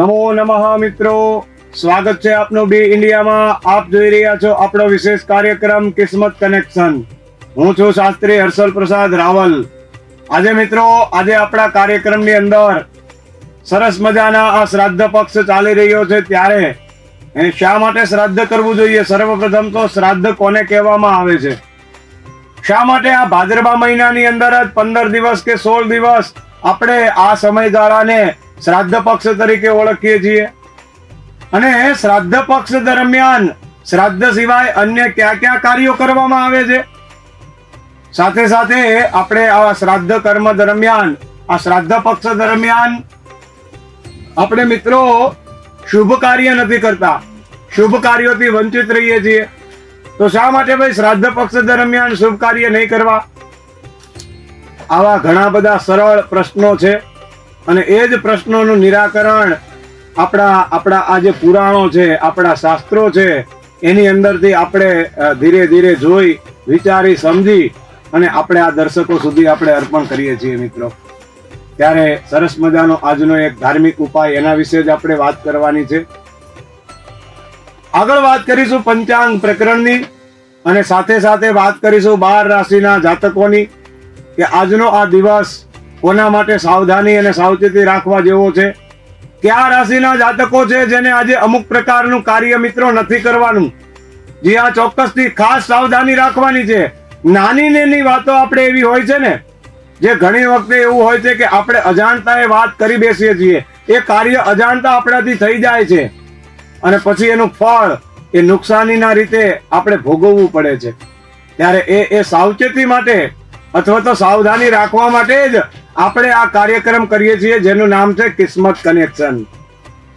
નમો નમઃ મિત્રો. સ્વાગત છે આપનું બી ઇન્ડિયામાં. આપ જોઈ રહ્યા છો આપણો વિશેષ કાર્યક્રમ કિસ્મત કનેક્શન. હું છું શાસ્ત્રી હર્ષલ પ્રસાદ રાવલ. આજે મિત્રો, આજે આપણા કાર્યક્રમની અંદર સરસ મજાના આ શ્રાદ્ધ પક્ષ ચાલી રહ્યો છે ત્યારે. એ શા માટે શ્રાદ્ધ કરવું જોઈએ? સર્વપ્રથમ તો શ્રાદ્ધ કોને કહેવામાં આવે છે? શા માટે આ ભાદરબા મહિનાની અંદર જ પંદર દિવસ કે સોળ દિવસ આપણે આ સમયગાળાને શ્રાદ્ધ પક્ષ તરીકે ઓળખીએ છીએ. અને શ્રાદ્ધ પક્ષ દરમિયાન શ્રાદ્ધ સિવાય અન્ય કયા કયા કાર્યો કરવામાં આવે છે? સાથે સાથે આપણે આ શ્રાદ્ધ કર્મ દરમિયાન, આ શ્રાદ્ધ પક્ષ દરમિયાન આપણે મિત્રો શુભ કાર્ય નથી કરતા. શુભ કાર્યોથી વંચિત રહીએ છીએ. તો શા માટે ભાઈ શ્રાદ્ધ પક્ષ દરમિયાન શુભ કાર્ય નહીં કરવા? આવા ઘણા બધા સરળ પ્રશ્નો છે. અને એ જ પ્રશ્નોનું નિરાકરણ આપણા આપણા આ જે પુરાણો છે, આપણા શાસ્ત્રો છે, એની અંદરથી આપણે ધીરે ધીરે જોઈ, વિચારી, સમજી અને આપણે આ દર્શકો સુધી આપણે અર્પણ કરીએ છીએ મિત્રો. ત્યારે સરસ મજાનો આજનો એક ધાર્મિક ઉપાય એના વિશે જ આપણે વાત કરવાની છે. આગળ વાત કરીશું પંચાંગ પ્રકરણની અને સાથે સાથે વાત કરીશું બાર રાશિના જાતકોની કે આજનો આ દિવસ કોના માટે સાવધાની અને સાવચેતી રાખવા જેવો છે? કયા રાશિના જાતકો છે જેને આજે અમુક પ્રકારનું કાર્ય મિત્રો નથી કરવાનું? જે આ ચોક્કસથી ખાસ સાવધાની રાખવાની છે. નાની નાની વાતો આપણે એવી હોય છે ને, જે ઘણી વખતે એવું હોય છે કે આપણે અજાણતા એ વાત કરી બેસીએ છીએ. એ કાર્ય અજાણતા આપણાથી થઈ જાય છે. અને પછી એનું ફળ, એ નુકસાનીના રીતે આપણે ભોગવવું પડે છે. ત્યારે એ એ સાવચેતી માટે અથવા તો સાવધાની રાખવા માટે જ આપણે આ કાર્યક્રમ કરીએ છીએ જેનું નામ છે કિસ્મત કનેક્શન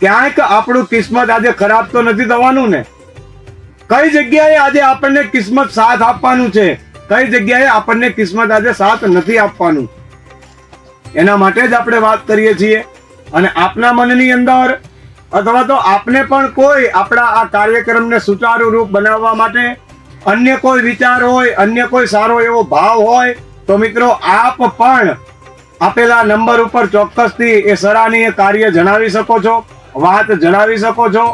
ક્યાંક આપણું કિસ્મત આજે ખરાબ તો નથી થવાનું ને? કઈ જગ્યાએ આજે આપણને કિસ્મત સાથ આપવાનું છે? કઈ જગ્યાએ આપણને કિસ્મત આજે સાથ નથી આપવાનું? એના માટે જ આપણે વાત કરીએ છીએ. અને આપના મનની અંદર અથવા તો આપને પણ કોઈ આપણા આ કાર્યક્રમને સુચારુ રૂપ બનાવવા માટે અન્ય કોઈ વિચાર હોય, અન્ય કોઈ સારો એવો ભાવ હોય, તો મિત્રો આપ પણ આપેલા નંબર ઉપર ચોક્કસથી એ સરાહનીય કાર્ય જણાવી શકો છો, વાત જણાવી શકો છો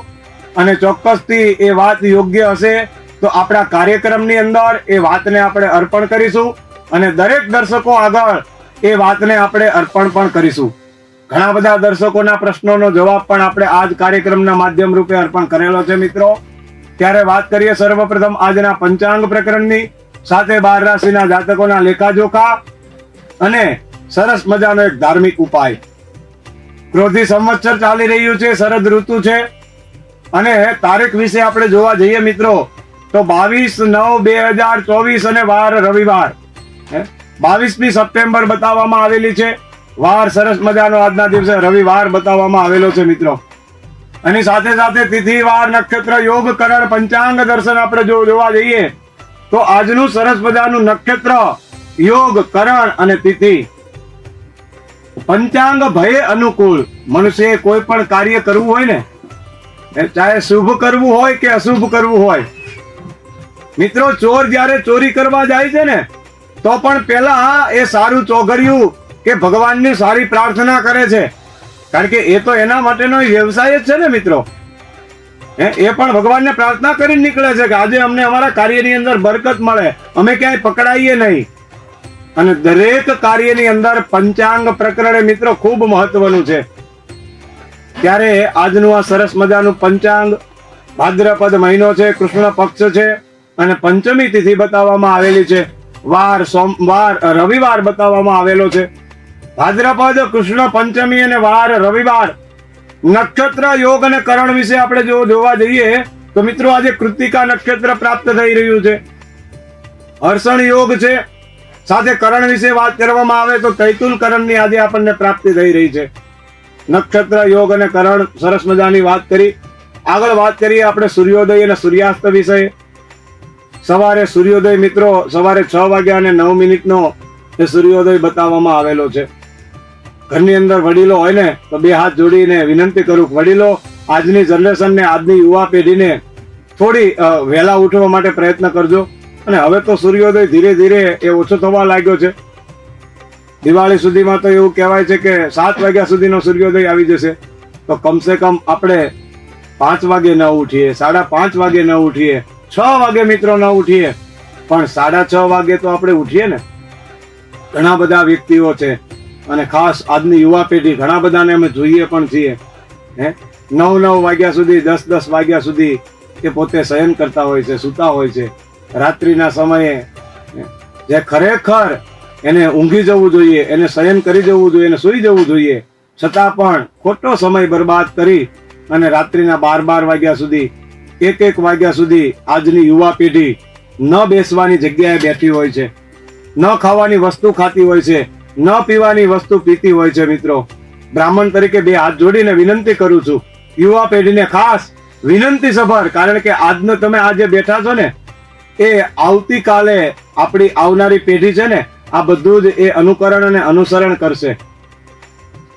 અને ચોક્કસથી એ વાત યોગ્ય હશે તો આપણા કાર્યક્રમની અંદર એ વાતને આપણે અર્પણ કરીશું અને દરેક દર્શકો આગળ એ વાતને આપણે અર્પણ પણ કરીશું. ઘણા બધા દર્શકોના પ્રશ્નોનો જવાબ પણ આપણે આ જ કાર્યક્રમના માધ્યમ રૂપે અર્પણ કરેલો છે મિત્રો. ત્યારે વાત કરીએ સર્વપ્રથમ આજના પંચાંગ પ્રકરણની. સાથે બાર રાશિના જાતકોના લેખાજોખા અને સરસ મજાનો એક ધાર્મિક ઉપાય. ક્રોધી સંવત્સર ચાલી રહ્યું છે, શરદ ઋતુ છે. અને તારીખ વિશે આપણે જોવા જઈએ મિત્રો, તો બાવીસ નવ બે હજાર ચોવીસ અને વાર રવિવાર. બાવીસમી સપ્ટેમ્બર બતાવવામાં આવેલી છે. વાર સરસ મજાનો આજના દિવસે રવિવાર બતાવવામાં આવેલો છે મિત્રો. અને સાથે સાથે તિથિ, વાર, નક્ષત્ર, યોગ, કરણ, પંચાંગ દર્શન આપણે જો જોવા જઈએ, તો આજનું સરસ મજાનું નક્ષત્ર, યોગ, કરણ અને તિથિ. પંચાંગ ભય અનુકૂળ. મનુષ્ય કોઈ પણ કાર્ય કરવું હોય ને, એ ચાહે શુભ કરવું હોય કે અશુભ કરવું હોય. મિત્રો, ચોર જ્યારે ચોરી કરવા જાય છે ને, તો પણ પેલા એ સારું ચોઘર્યું કે ભગવાનની સારી પ્રાર્થના કરે છે. કારણ કે એ તો એના માટેનો વ્યવસાય જ છે ને, મિત્રો. એ પણ ભગવાનને પ્રાર્થના કરીને નીકળે છે કે આજે અમને અમારા કાર્યની અંદર બરકત મળે. અમે ક્યાંય પકડાઈએ નહીં. અને દરેક કાર્યની અંદર પંચાંગ પ્રકરણે મિત્રો ખૂબ મહત્વનું છે. ત્યારે આજનું આ સરસ મજાનું પંચાંગ ભાદ્રપદ મહિનો છે, કૃષ્ણ પક્ષ છે અને પંચમી તિથિ બતાવવામાં આવેલી છે. વાર, સોમવાર, રવિવાર બતાવવામાં આવેલો છે. ભાદ્રપદ, કૃષ્ણ પંચમી અને વાર, રવિવાર. નક્ષત્ર યોગ અને કરણ વિશે આપણે જો જોવા જઈએ, તો મિત્રો આજે કૃતિકા નક્ષત્ર પ્રાપ્ત થઈ રહ્યું છે. હર્ષણ યોગ છે સાથે કરણ વિશે વાત કરવામાં આવે તો તૈતુલ કરણની આજે આપણને પ્રાપ્તિ થઈ રહી છે. નક્ષત્ર યોગ અને કરણ સરસ મજાની વાત કરી. આગળ વાત કરીએ આપણે સૂર્યોદય અને સૂર્યાસ્ત વિશે. સવારે સૂર્યોદય મિત્રો, સવારે છ વાગ્યા અને નવ મિનિટનો એ સૂર્યોદય બતાવવામાં આવેલો છે. ઘરની અંદર વડીલો હોય ને, તો બે હાથ જોડીને વિનંતી કરું વડીલો, આજની જનરેશનને, આજની યુવા પેઢીને થોડી વહેલા ઉઠવા માટે પ્રયત્ન કરજો. અને હવે તો સૂર્યોદય ધીરે ધીરે એ ઓછો થવા લાગ્યો છે. દિવાળી સુધીમાં તો એવું કહેવાય છે કે સાત વાગ્યા સુધીનો સૂર્યોદય આવી જશે. તો કમસે કમ આપણે પાંચ વાગે ન ઉઠીએ, સાડા પાંચ વાગે ન ઉઠીએ, છ વાગે મિત્રો ન ઉઠીએ. પણ સાડા છ વાગે તો આપણે ઉઠીએ ને. ઘણા બધા વ્યક્તિઓ છે અને ખાસ આજની યુવા પેઢી ઘણા બધાને અમે જોઈએ પણ છીએ. હે? નવ નવ વાગ્યા સુધી, દસ દસ વાગ્યા સુધી એ પોતે શયન કરતા હોય છે, સૂતા હોય છે. રાત્રિના સમયે જે ખરેખર એને ઊંઘી જવું જોઈએ, એને શયન કરી જવું જોઈએ, એને સૂઈ જવું જોઈએ, છતાં પણ ખોટો સમય બરબાદ કરી અને રાત્રિના બાર બાર વાગ્યા સુધી, એક એક વાગ્યા સુધી આજની યુવા પેઢી ન બેસવાની જગ્યાએ બેઠી હોય છે, ન ખાવાની વસ્તુ ખાતી હોય છે, ન પીવાની વસ્તુ પીતી હોય છે મિત્રો. બ્રાહ્મણ તરીકે બે હાથ જોડીને વિનંતી કરું છું. યુવા પેઢીને ખાસ વિનંતી સભર, કારણ કે આજનો તમે આજે બેઠા છો ને એ આવતીકાલે આપણી આવનારી પેઢી છે ને, આ બધું જ એ અનુકરણ અને અનુસરણ કરશે.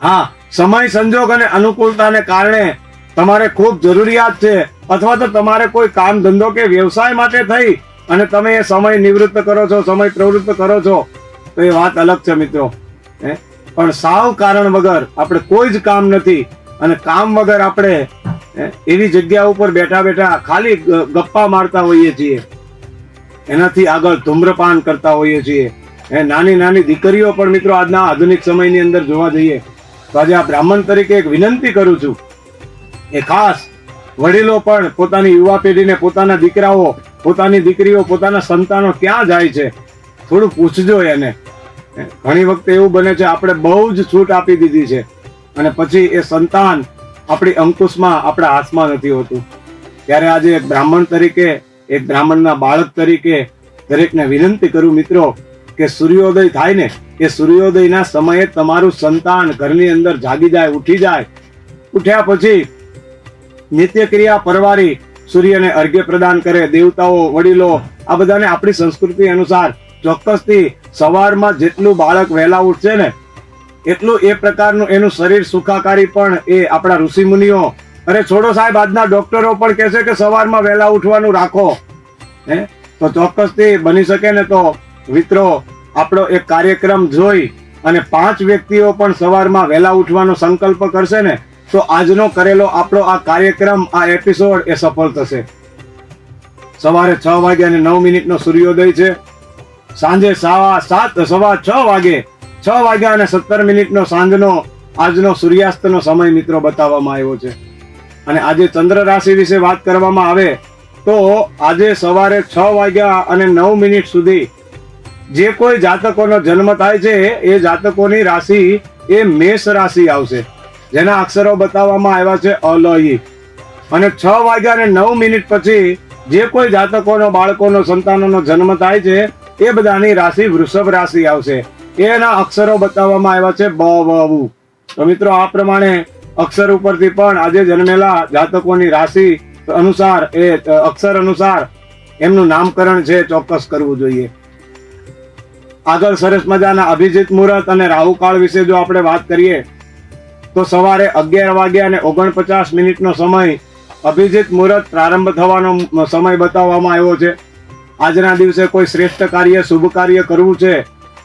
હા, સમય સંજોગ અને અનુકૂળતાને કારણે તમારે ખૂબ જરૂરિયાત છે, અથવા તો તમારે કોઈ કામ ધંધો કે વ્યવસાય માટે થઈ અને તમે એ સમય નિવૃત્ત કરો છો, સમય પ્રવૃત્ત કરો છો, તો એ વાત અલગ છે મિત્રો. હે? પણ સાવ કારણ વગર આપણે કોઈ જ કામ નથી અને કામ વગર આપણે એવી જગ્યા ઉપર બેઠા બેઠા ખાલી ગપ્પા મારતા હોઈએ છીએ. એનાથી આગળ ધૂમ્રપાન કરતા હોઈએ છીએ. એ નાની નાની દીકરીઓ પણ મિત્રો આજના આધુનિક સમયની અંદર જોવા જઈએ, તો આજે આ બ્રાહ્મણ તરીકે એક વિનંતી કરું છું. એ ખાસ વડીલો પણ પોતાની યુવા પેઢીને પોતાના દીકરાઓ, પોતાની દીકરીઓ, પોતાના સંતાનો ક્યાં જાય છે? થોડું પૂછજો એને. ઘણી વખતે એવું બને છે, આપણે બહુ જ છૂટ આપી દીધી છે. અને પછી એ સંતાન આપણી અંકુશમાં આપણા હાથમાં નથી હોતું. ત્યારે આજે એક બ્રાહ્મણ તરીકે એક બ્રાહ્મણના બાળક તરીકે દરેકને વિનંતી કરું મિત્રો કે સૂર્યોદય થાય ને, એ સૂર્યોદયના સમયે તમારું સંતાન ઘરની અંદર જાગી જાય, ઉઠી જાય. ઉઠ્યા પછી નિત્યક્રિયા પરવારી સૂર્યને અર્ઘ્ય પ્રદાન કરે, દેવતાઓ, વડીલો, આ બધાને આપણી સંસ્કૃતિ અનુસાર ચોક્કસથી સવારમાં જેટલું બાળક વહેલા ઉઠશે ને, એટલું એ પ્રકારનું એનું શરીર સુખાકારી પણ એ આપણા ઋષિ મુનિઓ અરે છોડો સાહેબ, આજના ડોક્ટરો પણ કહેશે કે સવારમાં વહેલા ઉઠવાનું રાખો. હે? તો ચોક્કસથી બની શકે ને તો, મિત્રો, આપણો એક કાર્યક્રમ જોઈ અને પાંચ વ્યક્તિઓ પણ સવારમાં વહેલા ઉઠવાનો સંકલ્પ કરશે ને, તો આજનો કરેલો આપણો આ કાર્યક્રમ, આ એપિસોડ એ સફળ થશે. સવારે છ વાગે અને નવ મિનિટનો સૂર્યોદય છે. સાંજે સાવા સાત, સવા છ વાગે, છ વાગ્યા અને સત્તર મિનિટનો સાંજનો આજનો સૂર્યાસ્તનો સમય, મિત્રો, બતાવવામાં આવ્યો છે. અને આજે ચંદ્ર રાશિ વિશે વાત કરવામાં આવે તો આજે સવારે છ વાગ્યા અને નવ મિનિટ સુધી જે કોઈ જાતકોનો જન્મ થાય છે, એ જાતકોની રાશિ એ મેષ રાશિ આવશે. જેના અક્ષરો બતાવવામાં આવ્યા છે, અલયી. અને છ વાગ્યા અને નવ મિનિટ પછી જે કોઈ જાતકોનો, બાળકોનો, સંતાનોનો જન્મ થાય છે, એ બધાની રાશિ વૃષભ રાશિ આવશે. એના અક્ષરો બતાવવામાં આવ્યા છે, બ તો મિત્રો, આ પ્રમાણે અક્ષર ઉપરથી પણ આજે જન્મેલા જાતકોની રાશિ અનુસાર એ અક્ષર અનુસાર એમનું નામકરણ છે, ચોક્કસ કરવું જોઈએ. આગળ સરસ મજાના અભિજીત મુહૂર્ત અને રાહુકાળ વિશે જો આપણે વાત કરીએ, તો સવારે અગિયાર વાગ્યા અને ઓગણપચાસ મિનિટનો સમય અભિજીત મુહૂર્ત પ્રારંભ થવાનો સમય બતાવવામાં આવ્યો છે. આજના દિવસે કોઈ શ્રેષ્ઠ કાર્ય, શુભ કાર્ય કરવું છે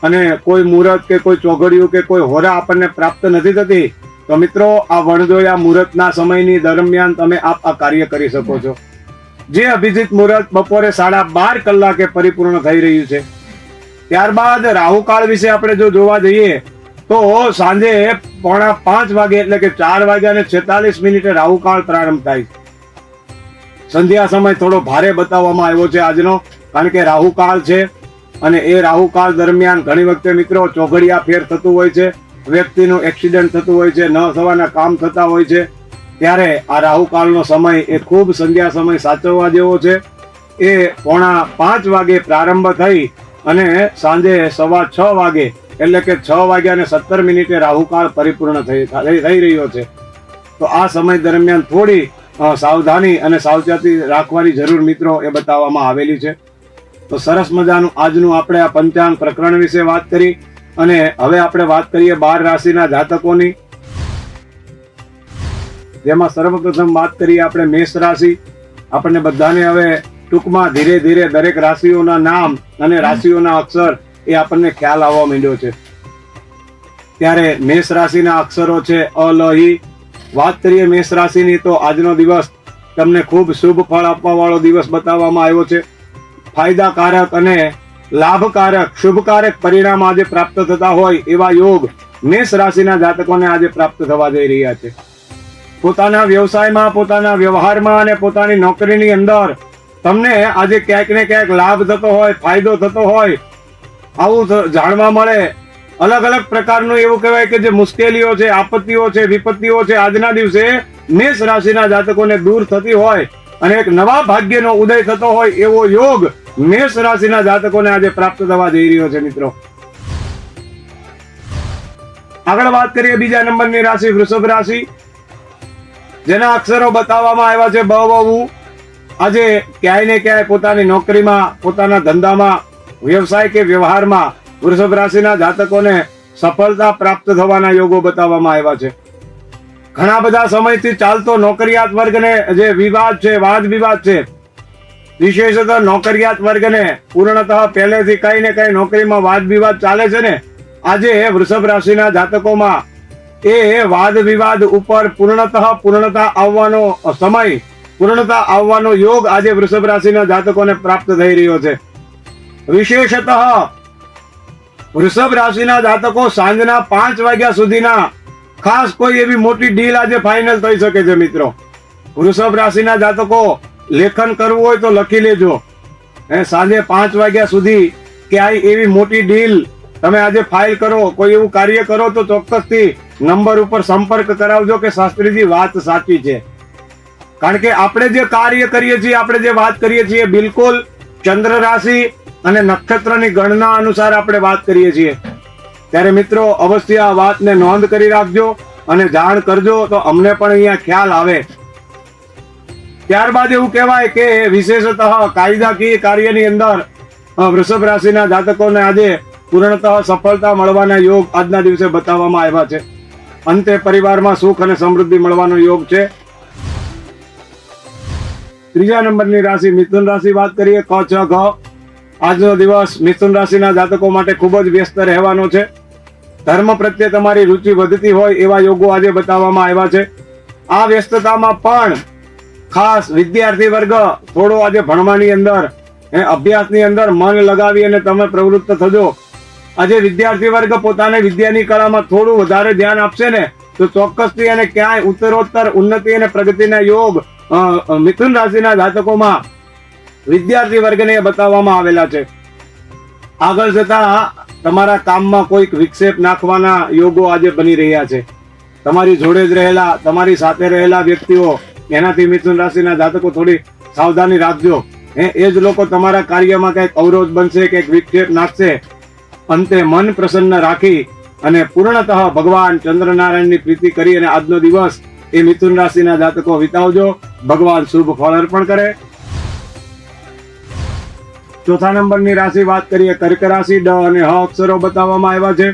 અને કોઈ મુહૂર્ત કે કોઈ ચોઘડિયું કે કોઈ હોરા આપણને પ્રાપ્ત નથી થતી તો મિત્રો, આ વડદોયા મુહૂર્તના સમયની દરમિયાન તમે આપ આ કાર્ય કરી શકો છો. જે અભિજીત મુહૂર્ત બપોરે સાડા બાર કલાકે પરિપૂર્ણ થઈ રહ્યું છે. ત્યારબાદ રાહુકાળ વિશે આપણે જો જોવા જઈએ, તો સાંજે પોણા પાંચ વાગે એટલે કે ચાર વાગ્યા અને છેતાલીસ મિનિટે રાહુકાળ પ્રારંભ થાય સંધ્યા સમય થોડો ભારે બતાવવામાં આવ્યો છે આજનો, કારણ કે રાહુકાળ છે અને એ રાહુકાળ દરમિયાન ઘણી વખતે મિત્રો ચોઘડિયા ફેર થતું હોય છે. વ્યક્તિનું એક્સિડન્ટ થતું હોય છે, ન થવાના કામ થતા હોય છે, ત્યારે આ રાહુકાળનો સમય એ ખૂબ સંધ્યા સમય સાચવવા જેવો છે. એ પોણા પાંચ વાગે પ્રારંભ થઈ અને સાંજે સવા છ વાગે, એટલે કે છ વાગ્યા અને સત્તર મિનિટે રાહુકાળ પરિપૂર્ણ થઈ થઈ રહ્યો છે. તો આ સમય દરમિયાન થોડી સાવધાની અને સાવચેતી રાખવાની જરૂર મિત્રો એ બતાવવામાં આવેલી છે. તો સરસ મજાનું આજનું આપણે આ પંચાંગ પ્રકરણ વિશે વાત કરી. અને હવે આપણે વાત કરીએ બાર રાશિના જાતકોની. જેમાં સર્વપ્રથમ વાત કરીએ આપણે મેષ રાશિ. આપણને બધાને હવે ટૂંકમાં ધીરે ધીરે દરેક રાશિઓના નામ અને રાશિઓના અક્ષર એ આપણને ખ્યાલ આવવા માંડ્યો છે. ત્યારે મેષ રાશિના અક્ષરો છે અ લ ઈ વાત કરીએ મેષ રાશિની તો આજનો દિવસ તમને ખૂબ શુભ ફળ આપવા વાળો દિવસ બતાવવામાં આવ્યો છે. ફાયદાકારક અને લાભકારક, શુભકારક પરિણામ આજે પ્રાપ્ત થતા હોય એવા યોગ મેષ રાશિના જાતકોને આજે પ્રાપ્ત થવા જઈ રહ્યા છે. પોતાના વ્યવસાયમાં, પોતાના વ્યવહારમાં અને પોતાની નોકરીની અંદર તમને આજે ક્યાંક ને ક્યાંક લાભ થતો હોય, ફાયદો થતો હોય, આવું જાણવા મળે. અલગ અલગ પ્રકારનું એવું કહેવાય કે જે મુશ્કેલીઓ છે, આપત્તિઓ છે, વિપત્તિઓ છે, આજના દિવસે મેષ રાશિના જાતકોને દૂર થતી હોય અને એક નવા ભાગ્યનો ઉદય થતો હોય એવો યોગ મેષ રાશિના જાતકોને આજે પ્રાપ્ત થવા જઈ રહ્યો છે, મિત્રો. આગળ વાત કરીએ બીજા નંબરની રાશિ, વૃષભ રાશિ. જેના અક્ષરો બતાવવામાં આવ્યા છે બ બહુ આજે ક્યાંય ને ક્યાંય પોતાની નોકરીમાં, પોતાના ધંધામાં, વ્યવસાય કે વ્યવહારમાં વૃષભ રાશિના જાતકોને સફળતા પ્રાપ્ત થવાના યોગો બતાવવામાં આવ્યા છે. ઘણા બધા સમયથી ચાલતો નોકરિયાત વર્ગને જે વિવાદ છે, વાદ વિવાદ છે, વિશેષતઃ નોકરિયાત વર્ગને પૂર્ણતઃ પહેલેથી કઈ ને કઈ નોકરીમાં વાદ વિવાદ ચાલે છે ને, આજે વૃષભ રાશિના જાતકોમાં એ વાદ વિવાદ ઉપર પૂર્ણતઃ પૂર્ણતા આવવાનો સમય, પૂર્ણતા આવવાનો યોગ આજે વૃષભ રાશિના જાતકોને પ્રાપ્ત થઈ રહ્યો છે. વિશેષતઃ વૃષભ રાશિના જાતકો સાંજના પાંચ વાગ્યા સુધીના ખાસ કોઈ એવી મોટી ડીલ આજે ફાઇનલ થઈ શકે છે, મિત્રો. વૃષભ રાશિના જાતકો, લેખન કરવું હોય તો લખી લેજો. એ સાંજે પાંચ વાગ્યા સુધી ક્યાંય એવી મોટી ડીલ તમે આજે ફાઇલ કરો, કોઈ એવું કાર્ય કરો તો ચોક્કસથી નંબર ઉપર સંપર્ક કરાવજો કે શાસ્ત્રીજી વાત સાચી છે. કારણ કે આપણે જે કાર્ય કરીએ છીએ, આપણે જે વાત કરીએ છીએ બિલકુલ ચંદ્ર રાશિ અને નક્ષત્રની ગણના અનુસાર આપણે વાત કરીએ છીએ. ત્યારે મિત્રો અવશ્ય આ વાતને નોંધ કરી રાખજો અને જાણ કરજો તો અમને પણ અહીંયા ખ્યાલ આવે. ત્યારબાદ એવું કહેવાય કે વિશેષતઃ કાયદાકીય કાર્યની અંદર વૃષભ રાશિના જાતકોને આજે પૂર્ણતઃ સફળતા મળવાના યોગ આજના દિવસે બતાવવામાં આવ્યા છે. અંતે પરિવારમાં સુખ અને સમૃદ્ધિ મળવાનો યોગ છે. ત્રીજા નંબરની રાશિ મિથુન રાશિ વાત કરીએ, ક, છ, ઘ. આજનો દિવસ મિથુન રાશિના જાતકો માટે ખૂબ જ વ્યસ્ત રહેવાનો છે. ધર્મ પ્રત્યે તમારી રુચિ વધતી હોય એવા યોગો આજે બતાવવામાં આવ્યા છે. આ વ્યસ્તતામાં પણ ખાસ વિદ્યાર્થી વર્ગ થોડો આજે ભણવાની અંદર અભ્યાસની અંદર મન લગાવી અને તમે પ્રવૃત્ત થજો. આજે વિદ્યાર્થી વર્ગ પોતાને વિદ્યાની કળામાં થોડું વધારે ધ્યાન આપશે ને તો ચોક્કસથી અને ક્યાંય ઉત્તરોત્તર ઉન્નતિ અને પ્રગતિના યોગ મિથુન રાશિના જાતકોમાં વિદ્યાર્થી વર્ગને બતાવવામાં આવેલા છે. આગળ જતા તમારા કામમાં કોઈક વિક્ષેપ નાખવાના યોગો આજે બની રહ્યા છે. તમારી જોડે જ રહેલા, તમારી સાથે રહેલા વ્યક્તિઓ, એનાથી મિથુન રાશિના જાતકો થોડી સાવધાની રાખજો. એ એ જ લોકો તમારા કાર્યમાં કંઈક અવરોધ બનશે, કંઈક વિક્ષેપ નાખશે. અંતે મન પ્રસન્ન રાખી અને પૂર્ણતઃ ભગવાન ચંદ્રનારાયણની પ્રીતિ કરી અને આજનો દિવસ એ મિથુન રાશિના જાતકો વિતાવજો. ભગવાન શુભ ફળ અર્પણ કરે. ચોથા નંબરની રાશિ વાત કરીએ, કર્ક રાશિ ડ અને હ અક્ષરો બતાવવામાં આવ્યા છે.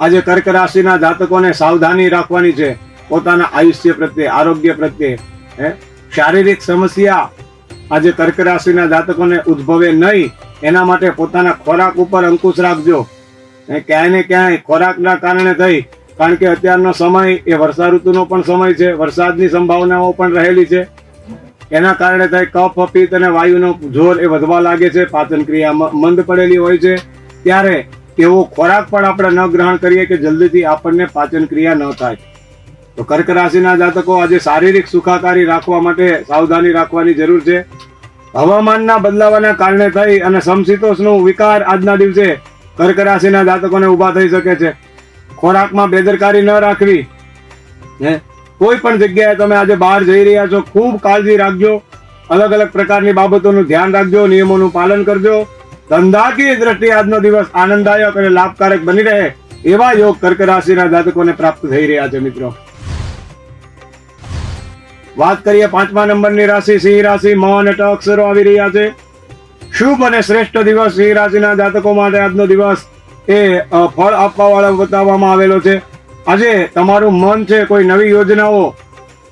આજે કર્ક રાશિના જાતકોને સાવધાની રાખવાની છે. પોતાના આયુષ્ય પ્રત્યે, આરોગ્ય પ્રત્યે, હે? શારીરિક સમસ્યા આજે કર્ક રાશિના જાતકોને ઉદ્ભવે નહીં, એના માટે પોતાના ખોરાક ઉપર અંકુશ રાખજો. ક્યાંય ને ક્યાંય ખોરાકના કારણે થઈ, કારણ કે અત્યારનો સમય એ વર્ષા ઋતુનો પણ સમય છે, વરસાદની સંભાવનાઓ પણ રહેલી છે. એના કારણે થાય કફ પિત્ત અને વાયુનો જોર એ વધવા લાગે છે પાચન ક્રિયા મંદ પડેલી હોય છે. ત્યારે એવો ખોરાક પણ આપણે ન ગ્રહણ કરીએ કે જલ્દીથી આપણને પાચન ક્રિયા ન થાય. તો કર્ક રાશિના જાતકો આજે શારીરિક સુખાકારી રાખવા માટે સાવધાની રાખવાની જરૂર છે. હવામાનના બદલાવાના કારણે થઈ અને સમશીતોષનો વિકાર આજના દિવસે કર્ક રાશિના જાતકોને ઊભા થઈ શકે છે. ખોરાકમાં બેદરકારી ન રાખવી. હે? કોઈ પણ જગ્યાએ તમે આજે બહાર જઈ રહ્યા છો, ખૂબ કાળજી રાખજો. અલગ અલગ પ્રકારની બાબતોનું ધ્યાન રાખજો, નિયમોનું પાલન કરજો. ધંધાકીય દ્રષ્ટિએ આજનો દિવસ આનંદદાયક અને લાભકારક બની રહે એવા યોગ કર્ક રાશિના જાતકોને પ્રાપ્ત થઈ રહ્યા છે, મિત્રો. વાત કરીએ પાંચમા નંબરની રાશિ, સિંહ રાશિ મ અને અક્ષરો આવી રહ્યા છે. શુભ અને શ્રેષ્ઠ દિવસ સિંહ રાશિના જાતકો માટે આજનો દિવસ એ ફળ આપવા વાળો બતાવવામાં આવેલો છે. આજે તમારું મન છે કોઈ નવી યોજનાઓ?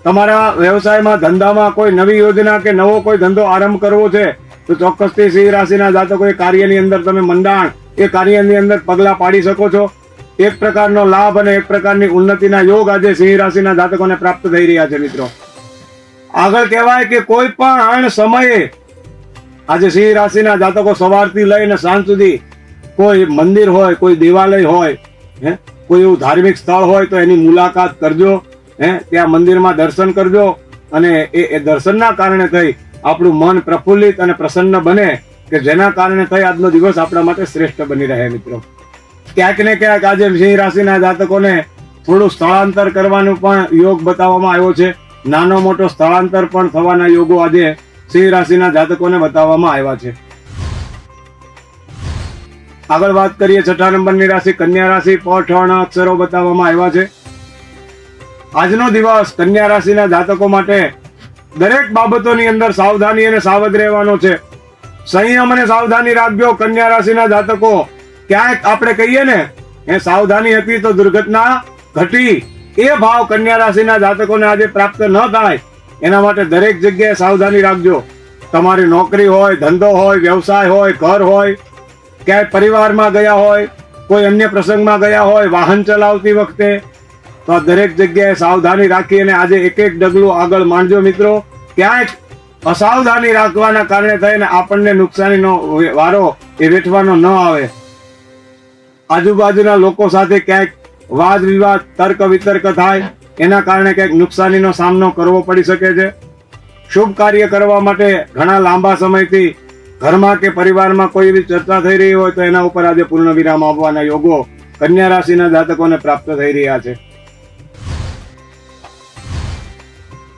તમારા વ્યવસાયમાં ધંધામાં કોઈ નવી યોજના કે નવો કોઈ ધંધો આરંભ કરવો છે? તો ચોક્કસથી સિંહ રાશિના જાતકો કાર્યની અંદર તમે મંડાણ, એ કાર્યની અંદર પગલાં પાડી શકો છો. એક પ્રકારનો લાભ અને એક પ્રકારની ઉન્નતિના યોગ આજે સિંહ રાશિના જાતકોને પ્રાપ્ત થઈ રહ્યા છે, મિત્રો. આગળ કહેવાય કે કોઈ પણ સમયે આજે સિંહ રાશિના જાતકો સવારથી લઈને સાંજ સુધી કોઈ મંદિર હોય, કોઈ દેવાલય હોય, હે? કોઈ એવું ધાર્મિક સ્થળ હોય તો એની મુલાકાત કરજો, હે? ત્યાં મંદિરમાં દર્શન કરજો અને એ એ દર્શનના કારણે થઈ આપણું મન પ્રફુલ્લિત અને પ્રસન્ન બને કે જેના કારણે થઈ આજનો દિવસ આપણા માટે શ્રેષ્ઠ બની રહે મિત્રો. ક્યાંક ને ક્યાંક આજે સિંહ રાશિના જાતકોને થોડું સ્થળાંતર કરવાનું પણ યોગ બતાવવામાં આવ્યો છે. નાનો મોટો સ્થળાંતર પણ થવાના યોગો આજે સિંહ રાશિના જાતકોને બતાવવામાં આવ્યા છે. આગળ વાત કરીએ, છઠ્ઠા નંબરની રાશિ, કન્યા રાશિ પઠવાના અક્ષરો બતાવવામાં આવ્યા છે. આજનો દિવસ કન્યા રાશિના જાતકો માટે દરેક બાબતોની અંદર સાવધાની અને સાવધ રહેવાનો છે. સંયમ અને સાવધાની રાખજો, કન્યા રાશિના જાતકો. ક્યાંક આપણે કહીએ ને એ સાવધાની હતી તો દુર્ઘટના ઘટી. એ ભાવ કન્યા રાશિના જાતકોને આજે પ્રાપ્ત ન થાય. એના માટે દરેક જગ્યાએ સાવધાની રાખજો. તમારી નોકરી હોય, ધંધો હોય, વ્યવસાય હોય, ઘર હોય ક્યાંય પરિવારમાં ગયા હોય, કોઈ અન્ય પ્રસંગમાં ગયા હોય, વાહન ચલાવતી વખતે, તો આ દરેક જગ્યાએ સાવધાની રાખી અને આજે એક એક ડગલું આગળ માંડજો મિત્રો. ક્યાંક અસાવધાની રાખવાના કારણે થઈને આપણને નુકસાનીનો વારો એ વેઠવાનો ન આવે. આજુબાજુના લોકો સાથે ક્યાંક વાદ વિવાદ તર્ક વિતર્ક થાય, એના કારણે ક્યાંક નુકસાનીનો સામનો કરવો પડી શકે છે. શુભ કાર્ય કરવા માટે ઘણા લાંબા સમયથી ઘરમાં કે પરિવારમાં કોઈ એવી ચર્ચા થઈ રહી હોય તો એના ઉપર આજે પૂર્ણ વિરામ આપવાના યોગો કન્યા રાશિના જાતકોને પ્રાપ્ત થઈ રહ્યા છે.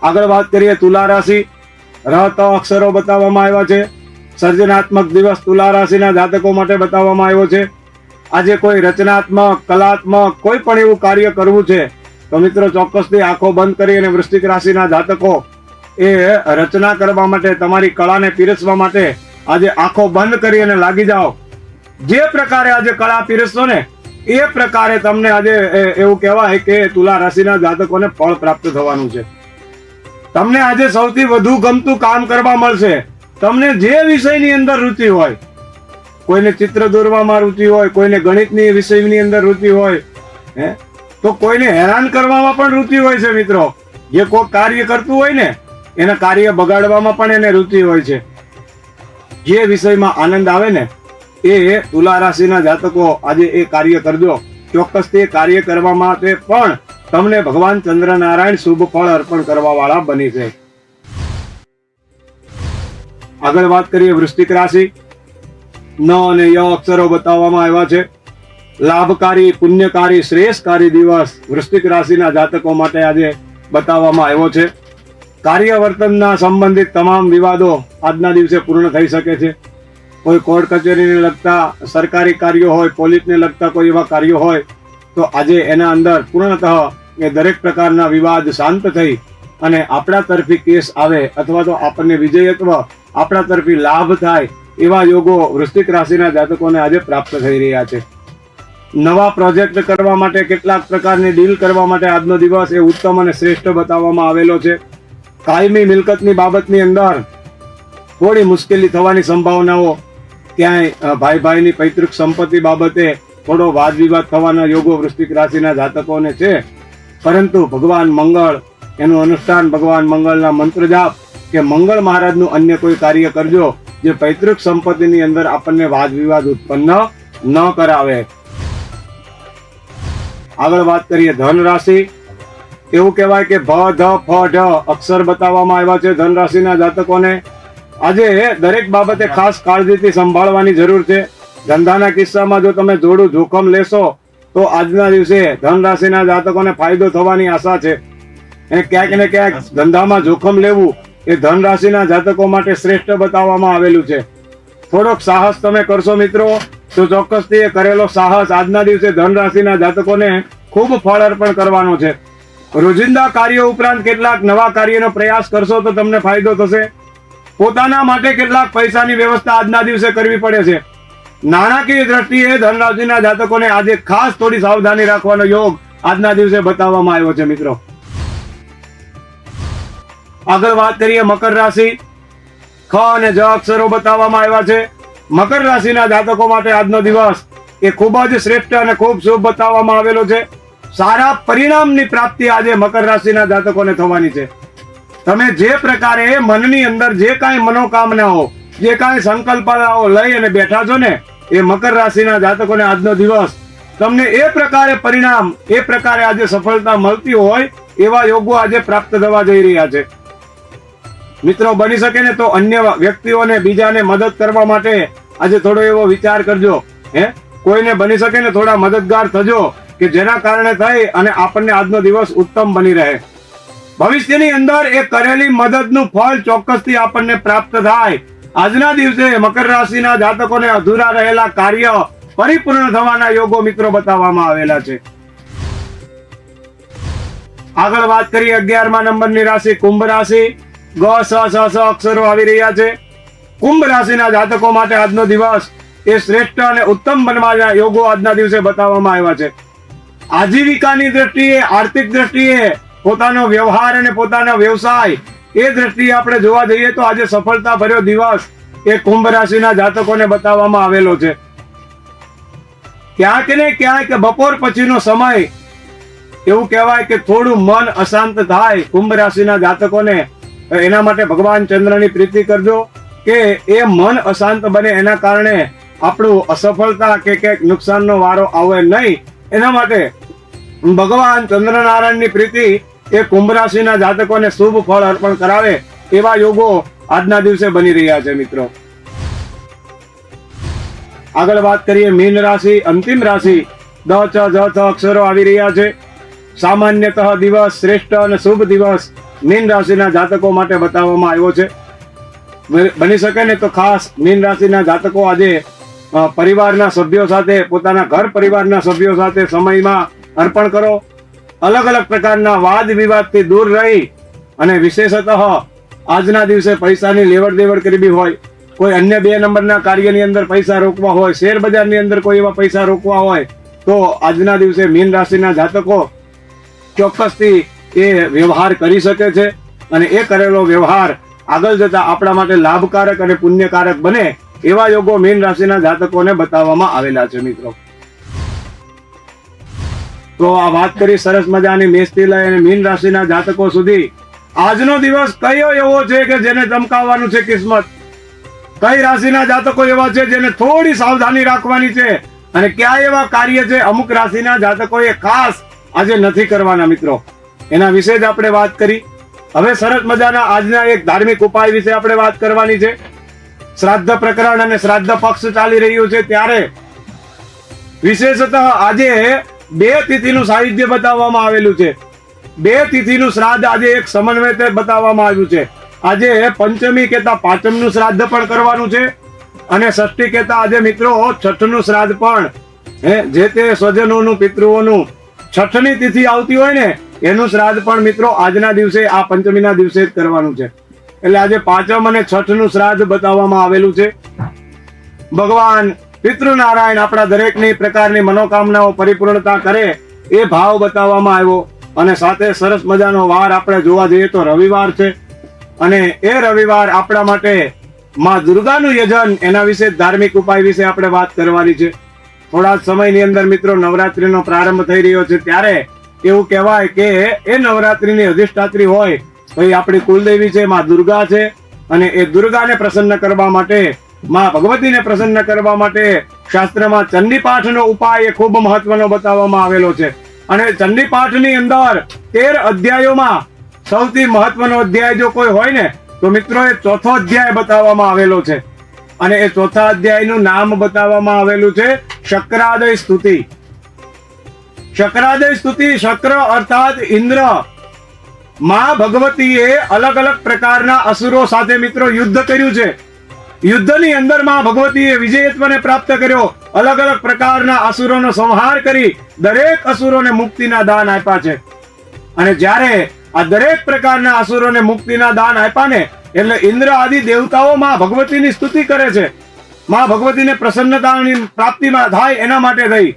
આગળ વાત કરીએ તુલા રાશિ. રહતા અક્ષરો બતાવવામાં આવ્યા છે. સર્જનાત્મક દિવસ તુલા રાશિના જાતકો માટે બતાવવામાં આવ્યો છે. આજે કોઈ રચનાત્મક, કલાત્મક, કોઈ પણ એવું કાર્ય કરવું છે તો મિત્રો ચોક્કસથી આંખો બંધ કરી અને વૃશ્ચિક રાશિના જાતકો એ રચના કરવા માટે, તમારી કળાને પીરસવા માટે આજે આંખો બંધ કરી અને લાગી જાઓ. જે પ્રકારે આજે કળા પીરસશો ને, એ પ્રકારે તમને આજે એવું કહેવાય કે તુલા રાશિના જાતકોને ફળ પ્રાપ્ત થવાનું છે. તમને આજે સૌથી વધુ ગમતું કામ કરવા મળશે. તમને જે વિષયની અંદર રુચિ હોય, કોઈને ચિત્ર દોરવામાં રુચિ હોય, કોઈને ગણિતની વિષયની અંદર રુચિ હોય, હે? તો કોઈને હેરાન કરવામાં પણ રુચિ હોય છે મિત્રો. જે કોઈ કાર્ય કરતું હોય ને, એના કાર્ય બગાડવામાં પણ એને રુચિ હોય છે. જે વિષયમાં આનંદ આવે ને, એ તુલા રાશિના જાતકો આજે એ કાર્ય કરજો. ચોક્કસ તે કાર્ય કરવા માટે પણ તમને ભગવાન ચંદ્રનારાયણ શુભ ફળ અર્પણ કરવા વાળા બની છે આગળ વાત કરીએ વૃશ્ચિક રાશિ. ન અને ય અક્ષરો બતાવવામાં આવ્યા છે. લાભકારી, પુણ્યકારી, શ્રેષ્ઠકારી દિવસ વૃશ્ચિક રાશિના જાતકો માટે આજે બતાવવામાં આવ્યો છે. કાર્ય વર્તનના સંબંધિત તમામ વિવાદો આજના દિવસે પૂર્ણ થઈ શકે છે. કોઈ કોર્ટ કચેરીને લગતા સરકારી કાર્યો હોય, પોલીસને લગતા કોઈ એવા કાર્યો હોય, તો આજે એના અંદર પૂર્ણતઃ એ દરેક પ્રકારના વિવાદ શાંત થઈ અને આપણા તરફી કેસ આવે અથવા તો આપણને વિજયત્વ આપણા તરફી લાભ થાય એવા યોગો વૃશ્ચિક રાશિના જાતકોને આજે પ્રાપ્ત થઈ રહ્યા છે. નવા પ્રોજેક્ટ કરવા માટે કેટલાક પ્રકારની ડીલ કરવા માટે આજનો દિવસ એ ઉત્તમ અને શ્રેષ્ઠ બતાવવામાં આવેલો છે. કાયમી મિલકતની બાબતની અંદર થોડી મુશ્કેલી થવાની સંભાવનાઓ ક્યાંય ભાઈ ભાઈની પૈતૃક સંપત્તિ બાબતે થોડો વાદ વિવાદ થવાના યોગો વૃશ્ચિક રાશિના જાતકોને છે. પરંતુ ભગવાન મંગળ, એનું અનુષ્ઠાન ભગવાન મંગળના મંત્ર જાપ કે મંગળ મહારાજનું અન્ય કોઈ કાર્ય કરજો, જે પૈતૃક સંપત્તિની અંદર આપણને વાદ વિવાદ ઉત્પન્ન ન કરાવે. આગળ વાત કરીએ ધન રાશિ એવું કહેવાય કે ભ, ધ, ફ, ઢ અક્ષર બતાવવામાં આવ્યા છે ધન રાશિના જાતકોને. આજે દરેક બાબતે ખાસ કાળજીથી સંભાળવાની જરૂર છે. ધંધાના કિસ્સામાં જો તમે જોડું જોખમ લેશો, તો આજના દિવસે ધન રાશિના જાતકોને ફાયદો થવાની આશા છે. અને ક્યાંક ને ક્યાંક ધંધામાં જોખમ લેવું એ ધન રાશિના જાતકો માટે શ્રેષ્ઠ બતાવવામાં આવેલું છે. થોડોક સાહસ તમે કરશો મિત્રો, તો ચોક્કસથી એ કરેલો સાહસ આજના દિવસે ધન રાશિના જાતકોને ખૂબ ફળ અર્પણ કરવાનો છે. રોજિંદા કાર્યો ઉપરાંત કેટલાક નવા કાર્યનો પ્રયાસ કરશો તો તમને ફાયદો થશે. પોતાના માટે કેટલાક પૈસાની વ્યવસ્થા આજના દિવસે કરવી પડે છે. નાણાકીય દ્રષ્ટિએ ધનરાશિના જાતકોને આજે ખાસ થોડી સાવધાની રાખવાનો યોગ આજના દિવસે બતાવવામાં આવ્યો છે, મિત્રો. આગળ વાત કરીએ મકર રાશિ. ખ અને જ અક્ષરો બતાવવામાં આવ્યા છે. મકર રાશિના જાતકો માટે આજનો દિવસ એ ખૂબ જ શ્રેષ્ઠ અને ખૂબ શુભ બતાવવામાં આવેલો છે. સારા પરિણામની પ્રાપ્તિ આજે મકર રાશિના જાતકોને થવાની છે. તમે જે પ્રકારે મનની અંદર જે કાંઈ મનોકામનાઓ, જે કાંઈ સંકલ્પનાઓ લઈ અને બેઠા છો ને, એ મકર રાશિના જાતકોને આજનો દિવસ તમને એ પ્રકારે પરિણામ, એ પ્રકારે આજે સફળતા મળતી હોય, એવા યોગો આજે પ્રાપ્ત થવા જઈ રહ્યા છે. મિત્રો બની શકે ને તો અન્ય વ્યક્તિઓને બીજાને મદદ કરવા માટે આજે થોડો એવો વિચાર કરજો, હે? કોઈને બની શકે ને થોડા મદદગાર થજો કે જેના કારણે થઈ અને આપણને આજનો દિવસ ઉત્તમ બની રહે. ભવિષ્યની અંદર એ કરેલી મદદનું ફળ ચોક્કસથી આપણને પ્રાપ્ત થાય. આજના દિવસે મકર રાશિના જાતકોને અધૂરા રહેલા કાર્ય પરિપૂર્ણ થવાના યોગો મિત્રો બતાવવામાં આવેલા છે. આગળ વાત કરીએ અગિયારમા નંબરની રાશિ, કુંભ રાશિ. ગ, સ સ સ અક્ષરો આવી રહ્યા છે. કુંભ રાશિના જાતકો માટે આજનો દિવસ એ શ્રેષ્ઠ અને ઉત્તમ બનવાના યોગો આજના દિવસે બતાવવામાં આવ્યા છે. આજીવિકાની દ્રષ્ટિએ, આર્થિક દ્રષ્ટિએ, પોતાનો વ્યવહાર અને પોતાનો વ્યવસાય, એ દ્રષ્ટિએ આપણે જોવા જઈએ તો આજે સફળતા ભર્યો દિવસ એ કુંભ રાશિના જાતકોને બતાવવામાં આવેલો છે. ક્યાંક ને ક્યાંક બપોર પછીનો સમય, એવું કહેવાય કે થોડું મન અશાંત થાય કુંભ રાશિના જાતકોને. એના માટે ભગવાન ચંદ્રની પ્રીતિ કરજો કે એ મન અશાંત બને એના કારણે આપણું અસફળતા કે ક્યાંક નુકસાનનો વારો આવે નહીં. એના માટે ભગવાન ચંદ્રનારાયણની પ્રીતિ એ કુંભ રાશિના જાતકોને શુભ ફળ અર્પણ કરાવે એવા યોગો આજના દિવસે બની રહ્યા છે, મિત્રો. આગળ વાત કરીએ મીન રાશિ, અંતિમ રાશિ. દ, ચ, જ થ અક્ષરો આવી રહ્યા છે. સામાન્યતઃ દિવસ શ્રેષ્ઠ અને શુભ દિવસ મીન રાશિના જાતકો માટે બતાવવામાં આવ્યો છે. બની શકે ને તો ખાસ મીન રાશિના જાતકો આજે પરિવારના સભ્યો સાથે, પોતાના ઘર પરિવારના સભ્યો સાથે સમયમાં અર્પણ કરો. અલગ અલગ પ્રકારના વાદ વિવાદથી દૂર રહી અને વિશેષતઃ આજના દિવસે પૈસાની લેવડ દેવડ કરવી હોય, કોઈ અન્ય બે નંબરના કાર્યની અંદર પૈસા રોકવા હોય, શેર બજારની અંદર કોઈ એવા પૈસા રોકવા હોય, તો આજના દિવસે મીન રાશિના જાતકો ચોક્કસથી એ વ્યવહાર કરી શકે છે અને એ કરેલો વ્યવહાર આગળ જતા આપણા માટે લાભકારક અને પુણ્યકારક બને એવા યોગો મીન રાશિના જાતકોને બતાવવામાં આવેલા છે મિત્રો. તો આ વાત કરી સરસ મજાની મેષથી લઈ અને મીન રાશિના જાતકો સુધી. આજનો દિવસ કયો એવો છે કે જેને ચમકાવવાનું છે કિસ્મત? કઈ રાશિના જાતકો એવા છે જેને થોડી સાવધાની રાખવાની છે? અને કયા એવા કાર્ય છે? અમુક રાશિના જાતકોએ ખાસ આજે નથી કરવાના મિત્રો. એના વિશે જ આપણે વાત કરી. હવે સરસ મજાના આજના એક ધાર્મિક ઉપાય વિશે આપણે વાત કરવાની છે. શ્રાદ્ધ પ્રકરણ અને શ્રાદ્ધ પક્ષ ચાલી રહ્યું છે ત્યારે વિશેષતઃ આજે બે તિથિનું સાહિત્ય બતાવવામાં આવેલું છે. બે તિથિનું શ્રાદ્ધ આજે એક સમન્વય બતાવવામાં આવ્યું છે. આજે પંચમી કેતા પાંચમનું શ્રાદ્ધ પણ કરવાનું છે અને ષષ્ઠી કેતા આજે મિત્રો છઠ્ઠનું શ્રાદ્ધ પણ. હે, જે તે સ્વજનોનું, પિતૃઓનું છઠ્ઠની તિથિ આવતી હોય ને, એનું શ્રાદ્ધ પણ મિત્રો આજના દિવસે, આ પંચમીના દિવસે જ કરવાનું છે. એટલે આજે પાંચમ અને છઠ્ઠનું શ્રાદ્ધ બતાવવામાં આવેલું છે. ભગવાન પિતૃનારાયણ આપણા દરેકની પ્રકારની મનોકામનાઓ પરિપૂર્ણતા કરે એ ભાવ બતાવવામાં આવ્યો. અને સાથે સરસ મજાનો વાર આપણે જોવા જઈએ તો રવિવાર છે. અને એ રવિવાર આપણા માટે માં દુર્ગાનું યજન, એના વિશે ધાર્મિક ઉપાય વિશે આપણે વાત કરવાની છે. થોડા સમયની અંદર મિત્રો નવરાત્રીનો પ્રારંભ થઈ રહ્યો છે. ત્યારે એવું કહેવાય કે એ નવરાત્રીની અધિષ્ઠાત્રી હોય તો એ આપણી કુલદેવી છે, માં દુર્ગા છે. અને એ દુર્ગાને પ્રસન્ન કરવા માટે માં ભગવતીને પ્રસન્ન કરવા માટે શાસ્ત્રમાં ચંડી પાઠનો ઉપાય એ ખૂબ મહત્વનો બતાવવામાં આવેલો છે. અને ચંડી પાઠની અંદર તેર અધ્યાયોમાં સૌથી મહત્વનો અધ્યાય જો કોઈ હોય ને, તો મિત્રો એ ચોથો અધ્યાય બતાવવામાં આવેલો છે. અને એ ચોથા અધ્યાયનું નામ બતાવવામાં આવેલું છે શક્રાદય સ્તુતિ. શક્રાદય સ્તુતિ શક્ર અર્થાત ઇન્દ્ર. માં ભગવતીએ અલગ અલગ પ્રકારના અસુરો સાથે મિત્રો યુદ્ધ કર્યું છે. યુદ્ધની અંદરમાં ભગવતીએ વિજયત્વને પ્રાપ્ત કર્યો. અલગ અલગ પ્રકારના અસુરોનો સંહાર કરી દરેક અસુરોને મુક્તિના દાન આપ્યા છે. અને જ્યારે આ દરેક પ્રકારના અસુરોને મુક્તિના દાન આપ્યા ને, એટલે ઇન્દ્ર આદિ દેવતાઓ માં ભગવતીની સ્તુતિ કરે છે. માં ભગવતીને પ્રસન્નતાની પ્રાપ્તિમાં થાય એના માટે થઈ.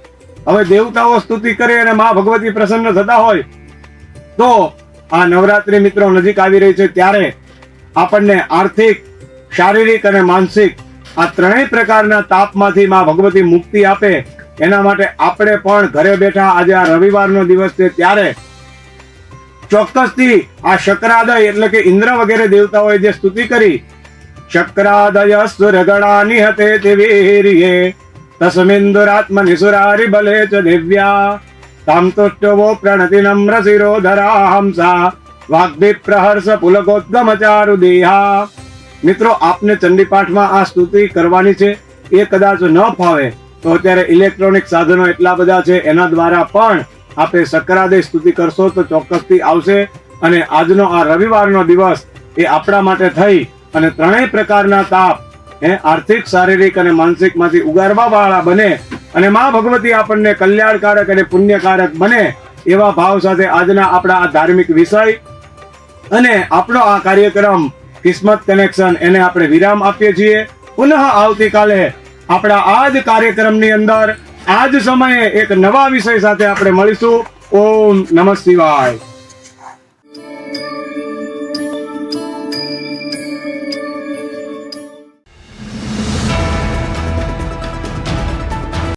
હવે દેવતાઓ સ્તુતિ કરે અને માં ભગવતી પ્રસન્ન થતા હોય. તો આ નવરાત્રી મિત્રો નજીક આવી રહી છે. ત્યારે આપણને આર્થિક શારીરિક અને માનસિક આ ત્રણેય પ્રકારના તાપમાંથી માં ભગવતી મુક્તિ આપે. એના માટે આપણે પણ ઘરે બેઠા આજે આ રવિવારનો દિવસ છે ત્યારે ચોક્કસથી આ શક્રાદય એટલે કે ઇન્દ્ર વગેરે દેવતાઓએ જે સ્તુતિ કરી, શક્રાદય સુરગણા નિહતે તે વીર્યે તસ્મિન નિસુરારી બલે ચ દિવ્યા, તામ તુષ્ટવો પ્રણતિ નમ્ર શિરોધરા હંસા વાગ્ભી પ્રહર્ષ પુલકોદ્ગમ ચારુ દેહા મિત્રો, આપને ચંડીપાઠમાં આ સ્તુતિ કરવાની છે. એ કદાચ ન ફાવે, તો અત્યારે ઇલેક્ટ્રોનિક સાધનો એટલા બધા છે, એના દ્વારા પણ આપણે સકરાદય સ્તુતિ કરશો તો ચોક્કસથી આવશે. અને આજનો આ રવિવારનો દિવસ એ આપણા માટે થઈ અને ત્રણેય પ્રકારના તાપ એ આર્થિક, શારીરિક અને માનસિકમાંથી ઉગારવા વાળા બને. અને મા ભગવતી આપણને કલ્યાણકારક અને પુણ્યકારક બને એવા ભાવ સાથે આજના આપણા આ ધાર્મિક વિષય. અને આપણો આ કાર્યક્રમ કિસ્મત કનેક્શન એને આપણે વિરામ આપીએ છીએ. પુનઃ આવતીકાલે આપણા આ જ કાર્યક્રમની અંદર આ જ સમયે એક નવા વિષય સાથે આપણે મળીશું. ઓમ નમઃ શિવાય.